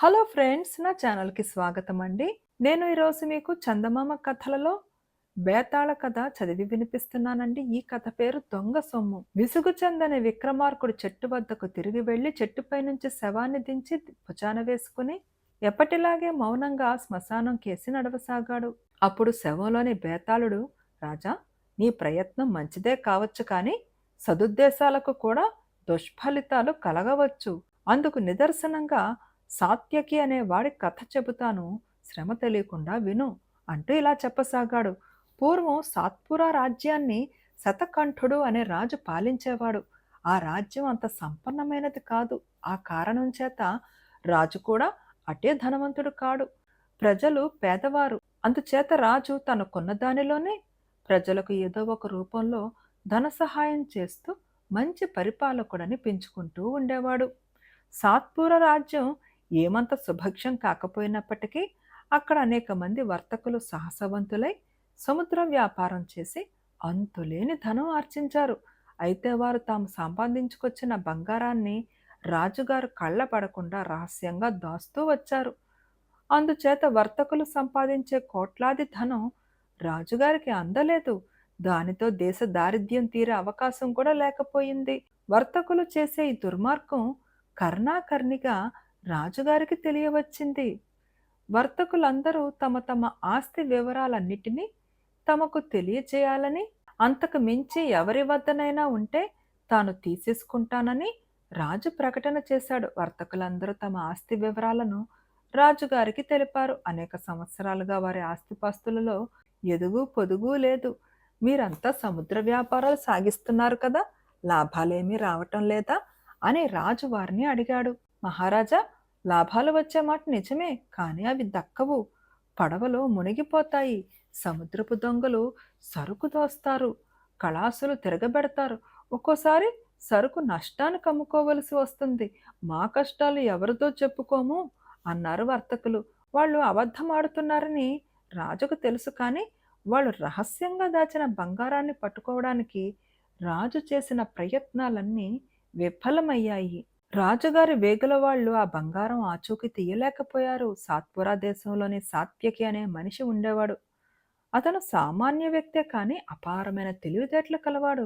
Hello friends నా ఛానల్కి స్వాగతం అండి నేను ఈరోజు మీకు చందమామ కథలలో బేతాళ కథ చదివి వినిపిస్తున్నానండి. ఈ కథ పేరు దొంగ సొమ్ము. విసుగు చెందని విక్రమార్కుడు చెట్టు వద్దకు తిరిగి వెళ్ళి చెట్టుపై నుంచి శవాన్ని దించి భుజాన వేసుకుని ఎప్పటిలాగే మౌనంగా శ్మశానం కేసి నడవసాగాడు. అప్పుడు శవంలోని బేతాళుడు రాజా నీ ప్రయత్నం మంచిదే కావచ్చు కానీ సదుద్దేశాలకు కూడా దుష్ఫలితాలు కలగవచ్చు. అందుకు నిదర్శనంగా సాత్యకి అనే వాడి కథ చెబుతాను. శ్రమ తెలియకుండా విను అంటూ ఇలా చెప్పసాగాడు. పూర్వం సాత్పుర రాజ్యాన్ని శతకంఠుడు అనే రాజు పాలించేవాడు. ఆ రాజ్యం అంత సంపన్నమైనది కాదు. ఆ కారణం చేత రాజు కూడా అటే ధనవంతుడు కాడు. ప్రజలు పేదవారు. అందుచేత రాజు తనకున్న దానిలోనే ప్రజలకు ఏదో ఒక రూపంలో ధన సహాయం చేస్తూ మంచి పరిపాలకుడని పెంచుకుంటూ ఉండేవాడు. సాత్పుర రాజ్యం ఏమంత సుభక్షం కాకపోయినప్పటికీ అక్కడ అనేక మంది వర్తకులు సాహసవంతులై సముద్ర వ్యాపారం చేసి అంతులేని ధనం ఆర్జించారు. అయితే వారు తాము సంపాదించుకొచ్చిన బంగారాన్ని రాజుగారు కళ్ళ పడకుండా రహస్యంగా దాస్తూ వచ్చారు. అందుచేత వర్తకులు సంపాదించే కోట్లాది ధనం రాజుగారికి అందలేదు. దానితో దేశ దారిద్ర్యం తీరే అవకాశం కూడా లేకపోయింది. వర్తకులు చేసే ఈ దుర్మార్గం కర్ణాకర్ణిగా రాజుగారికి తెలియవచ్చింది. వర్తకులందరూ తమ తమ ఆస్తి వివరాలన్నిటినీ తమకు తెలియచేయాలని అంతకు మించి ఎవరి వద్దనైనా ఉంటే తాను తీసేసుకుంటానని రాజు ప్రకటన చేశాడు. వర్తకులందరూ తమ ఆస్తి వివరాలను రాజుగారికి తెలిపారు. అనేక సంవత్సరాలుగా వారి ఆస్తిపాస్తులలో ఎదుగు పొదుగు లేదు. మీరంతా సముద్ర వ్యాపారాలు సాగిస్తున్నారు కదా లాభాలేమీ రావటం లేదా అని రాజు వారిని అడిగాడు. మహారాజా లాభాలు వచ్చే మాట నిజమే కానీ అవి దక్కవు. పడవలో మునిగిపోతాయి. సముద్రపు దొంగలు సరుకు దోస్తారు. కళాసులు తిరగబెడతారు. ఒక్కోసారి సరుకు నష్టానికి అమ్ముకోవలసి వస్తుంది. మా కష్టాలు ఎవరితో చెప్పుకోము అన్నారు వర్తకులు. వాళ్ళు అబద్ధం ఆడుతున్నారని రాజుకు తెలుసు కానీ వాళ్ళు రహస్యంగా దాచిన బంగారాన్ని పట్టుకోవడానికి రాజు చేసిన ప్రయత్నాలన్నీ విఫలమయ్యాయి. రాజుగారి వేగుల వాళ్ళు ఆ బంగారం ఆచూకి తీయలేకపోయారు. సాత్పురా దేశంలోని సాత్యకి అనే మనిషి ఉండేవాడు. అతను సామాన్య వ్యక్తే కానీ అపారమైన తెలివితేటలు కలవాడు.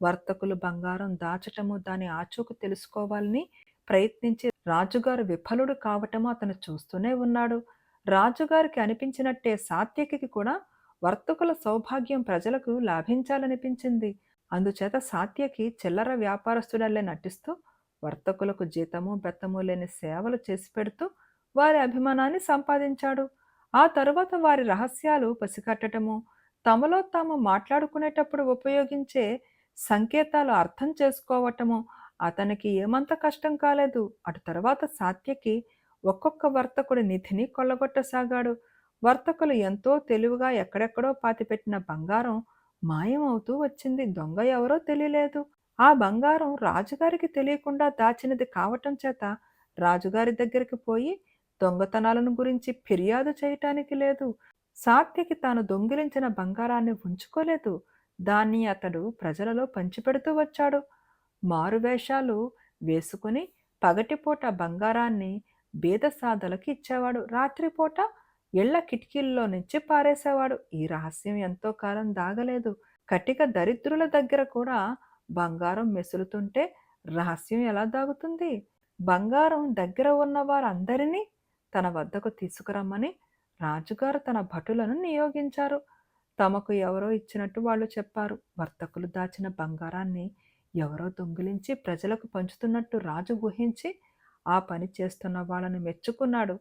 వర్తకులు బంగారం దాచటము దాని ఆచూకు తెలుసుకోవాలని ప్రయత్నించి రాజుగారు విఫలుడు కావటము అతను చూస్తూనే ఉన్నాడు. రాజుగారికి అనిపించినట్టే సాత్యకి కూడా వర్తకుల సౌభాగ్యం ప్రజలకు లాభించాలనిపించింది. అందుచేత సాత్యకి చిల్లర వ్యాపారస్తుడల్లే నటిస్తూ వర్తకులకు జీతము బెత్తము లేని సేవలు చేసి పెడుతూ వారి అభిమానాన్ని సంపాదించాడు. ఆ తరువాత వారి రహస్యాలు పసికట్టటము తమలో తాము మాట్లాడుకునేటప్పుడు ఉపయోగించే సంకేతాలు అర్థం చేసుకోవటము అతనికి ఏమంత కష్టం కాలేదు. అటు తర్వాత సాత్యకి ఒక్కొక్క వర్తకుడి నిధిని కొల్లగొట్టసాగాడు. వర్తకులు ఎంతో తెలివిగా ఎక్కడెక్కడో పాతిపెట్టిన బంగారం మాయమవుతూ వచ్చింది. దొంగ ఎవరో తెలియలేదు. ఆ బంగారం రాజుగారికి తెలియకుండా దాచినది కావటం చేత రాజుగారి దగ్గరికి పోయి దొంగతనాలను గురించి ఫిర్యాదు చేయటానికి లేదు. సాత్యకి తాను దొంగిలించిన బంగారాన్ని ఉంచుకోలేదు. దాన్ని అతడు ప్రజలలో పంచిపెడుతూ వచ్చాడు. మారువేషాలు వేసుకుని పగటిపూట బంగారాన్ని బీదసాదలకు ఇచ్చేవాడు. రాత్రిపూట ఇళ్ళ కిటికీల్లో నుంచి పారేసేవాడు. ఈ రహస్యం ఎంతో కాలం దాగలేదు. కటిక దరిద్రుల దగ్గర కూడా బంగారం మెసులుతుంటే రహస్యం ఎలా దాగుతుంది? బంగారం దగ్గర ఉన్న వారందరినీ తన వద్దకు తీసుకురమ్మని రాజుగారు తన భటులను నియోగించారు. తమకు ఎవరో ఇచ్చినట్టు వాళ్ళు చెప్పారు. వర్తకులు దాచిన బంగారాన్ని ఎవరో దొంగిలించి ప్రజలకు పంచుతున్నట్టు రాజు ఊహించి ఆ పని చేస్తున్న వాళ్ళని మెచ్చుకున్నాడు.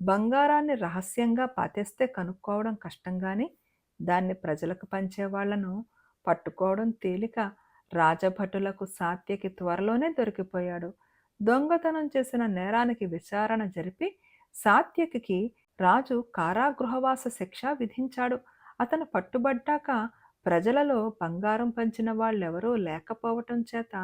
బంగారాన్ని రహస్యంగా పాతేస్తే కనుక్కోవడం కష్టం కానీ దాన్ని ప్రజలకు పంచే వాళ్ళను పట్టుకోవడం తేలిక రాజభటులకు సాత్యకి త్వరలోనే దొరికిపోయాడు. దొంగతనం చేసిన నేరానికి విచారణ జరిపి సాత్యకి రాజు కారాగృహవాస శిక్ష విధించాడు. అతను పట్టుబడ్డాక ప్రజలలో బంగారం పంచిన వాళ్ళెవరూ లేకపోవటం చేత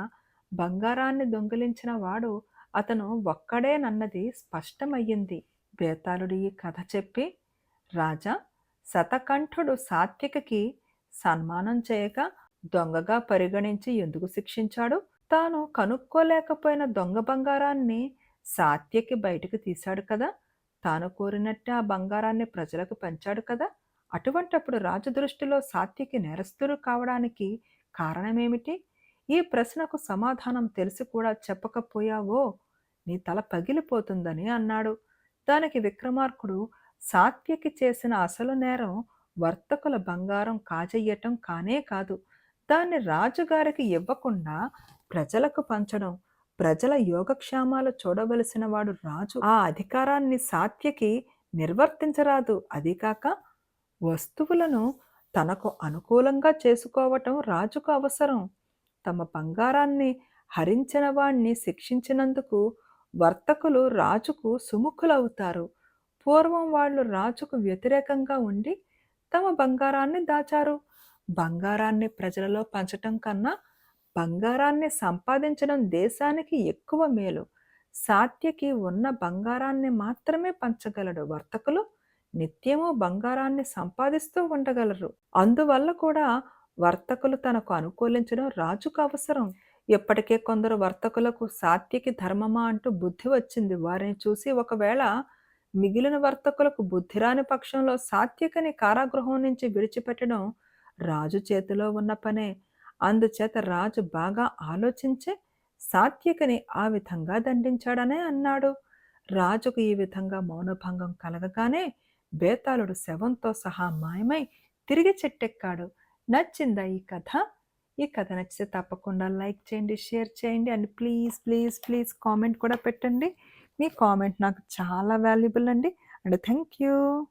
బంగారాన్ని దొంగిలించిన వాడు అతను ఒక్కడేనన్నది స్పష్టమయ్యింది. బేతాళుడి ఈ కథ చెప్పి రాజా శతకంఠుడు సాత్వికకి సన్మానం చేయక దొంగగా పరిగణించి ఎందుకు శిక్షించాడు? తాను కనుక్కోలేకపోయిన దొంగ బంగారాన్ని సాత్యకి బయటకు తీశాడు కదా? తాను కోరినట్టే ఆ బంగారాన్ని ప్రజలకు పంచాడు కదా? అటువంటప్పుడు రాజు దృష్టిలో సాత్యకి నేరస్తులు కావడానికి కారణమేమిటి? ఈ ప్రశ్నకు సమాధానం తెలిసి కూడా చెప్పకపోయావో? నీ తల పగిలిపోతుందని అన్నాడు. దానికి విక్రమార్కుడు సాత్యకి చేసిన అసలు నేరం వర్తకుల బంగారం కాజేయటం కానే కాదు. దాన్ని రాజుగారికి ఇవ్వకుండా ప్రజలకు పంచడం ప్రజల యోగక్షేమాలు చూడవలసిన వాడు రాజు. ఆ అధికారాన్ని సాత్యకి నిర్వర్తించరాదు. అది కాక వస్తువులను తనకు అనుకూలంగా చేసుకోవటం రాజుకు అవసరం. తమ బంగారాన్ని హరించిన వాణ్ణి శిక్షించినందుకు వర్తకులు రాజుకు సుముఖులవుతారు. పూర్వం వాళ్ళు రాజుకు వ్యతిరేకంగా ఉండి తమ బంగారాన్ని దాచారు. బంగారాన్ని ప్రజలలో పంచటం కన్నా బంగారాన్ని సంపాదించడం దేశానికి ఎక్కువ మేలు. సాత్యకి ఉన్న బంగారాన్ని మాత్రమే పంచగలడు. వర్తకులు నిత్యము బంగారాన్ని సంపాదిస్తూ ఉండగలరు. అందువల్ల కూడా వర్తకులు తనకు అనుకూలించడం రాజుకు అవసరం. ఇప్పటికే కొందరు వర్తకులకు సాత్యకి ధర్మమా అంటూ బుద్ధి వచ్చింది. వారిని చూసి ఒకవేళ మిగిలిన వర్తకులకు బుద్ధిరాని పక్షంలో సాత్యకని కారాగృహం నుంచి విడిచిపెట్టడం రాజు చేతిలో ఉన్న పనే. అందుచేత రాజు బాగా ఆలోచించే సాత్యకని ఆ విధంగా దండించాడనే అన్నాడు. రాజుకు ఈ విధంగా మౌనభంగం కలగగానే బేతాళుడు శవంతో సహా మాయమై తిరిగి చెట్టెక్కాడు. నచ్చిందా ఈ కథ? ఈ కథ నచ్చితే తప్పకుండా లైక్ చేయండి షేర్ చేయండి and please please please comment కూడా పెట్టండి. మీ కామెంట్ నాకు చాలా వాల్యుబుల్ అండి. And thank you.